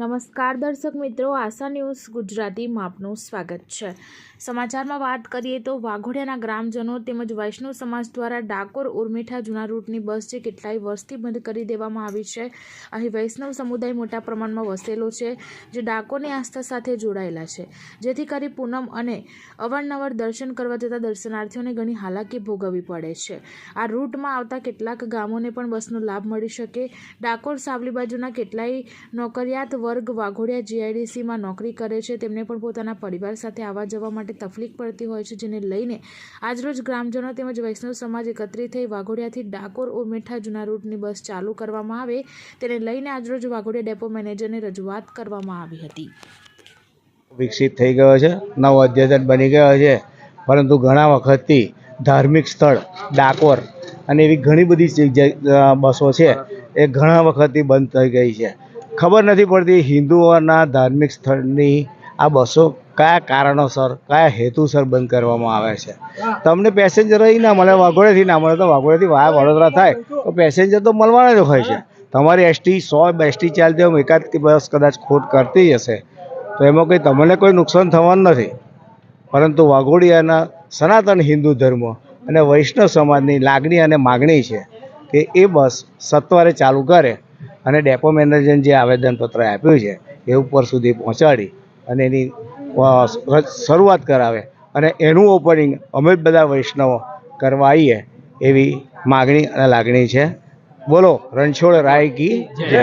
નમસ્કાર દર્શક મિત્રો, આશા ન્યૂઝ ગુજરાતીમાં આપનું સ્વાગત છે. સમાચારમાં વાત કરીએ તો વાઘોડિયાના ગ્રામજનો તેમજ વૈષ્ણવ સમાજ દ્વારા ડાકોર, ઉર્મીઠા જૂના રૂટની બસ જે કેટલાય વર્ષથી બંધ કરી દેવામાં આવી છે, અહીં વૈષ્ણવ સમુદાય મોટા પ્રમાણમાં વસેલો છે, જે ડાકોરની આસ્થા સાથે જોડાયેલા છે. જેથી કરી પૂનમ અને અવારનવાર દર્શન કરવા જતા દર્શનાર્થીઓને ઘણી હાલાકી ભોગવવી પડે છે. આ રૂટમાં આવતા કેટલાક ગામોને પણ બસનો લાભ મળી શકે. ડાકોર સાવલી બાજુના કેટલાય નોકરિયાત વર્ગ વાઘોડિયા જીઆઈડીસીમાં નોકરી કરે છે. તેમને પણ પોતાના પરિવાર સાથે આવવા જવા માટે તકલીફ પડતી હોય છે, જેને લઈને આજરોજ ગ્રામજનો તેમજ વૈષ્ણવ સમાજ એકત્રિત થઈ વાઘોડિયાથી ડાકોર, ઉમેઠા, જૂના રૂટની બસ ચાલુ કરવામાં આવે. તેને લઈને આજરોજ વાઘોડિયા ડેપો મેનેજરને રજૂઆત કરવામાં આવી હતી. વિકસિત થઈ ગયો છે. નવો અદ્યતન બની ગયો છે. પરંતુ ઘણા વખતથી ધાર્મિક સ્થળ, ડાકોર અને એવી ઘણી બધી બસો છે, એ ઘણા વખતથી બંધ થઈ ગઈ છે. ખબર નથી પડતી હિન્દુઓના ધાર્મિક સ્થળની આ બસો કયા કારણોસર, કયા હેતુસર બંધ કરવામાં આવે છે. તમને પેસેન્જર અહીં ના મળે, વાઘોડેથી ના મળે, તો વાઘોડેથી વાયા વડોદરા થાય, તો પેસેન્જર તો મળવાના જ હોય છે. તમારી એસટી સો એસટી ચાલતી હોય, એકાદ બસ કદાચ ખોટ કરતી હશે, તો એમાં કંઈ તમને કોઈ નુકસાન થવાનું નથી. પરંતુ વાઘોડિયાના સનાતન હિન્દુ ધર્મ અને વૈષ્ણવ સમાજની લાગણી અને માગણી છે કે એ બસ સત્વરે ચાલુ કરે અને ડેપો મેનેજરને જે આવેદનપત્ર આપ્યું છે, એ ઉપર સુધી પહોંચાડી અને એની શરૂઆત કરાવે. અને એનું ઓપનિંગ અમે જ બધા વૈષ્ણવો કરવા આવીએ એવી માગણી અને લાગણી છે. બોલો, રણછોડ રાય કી જય.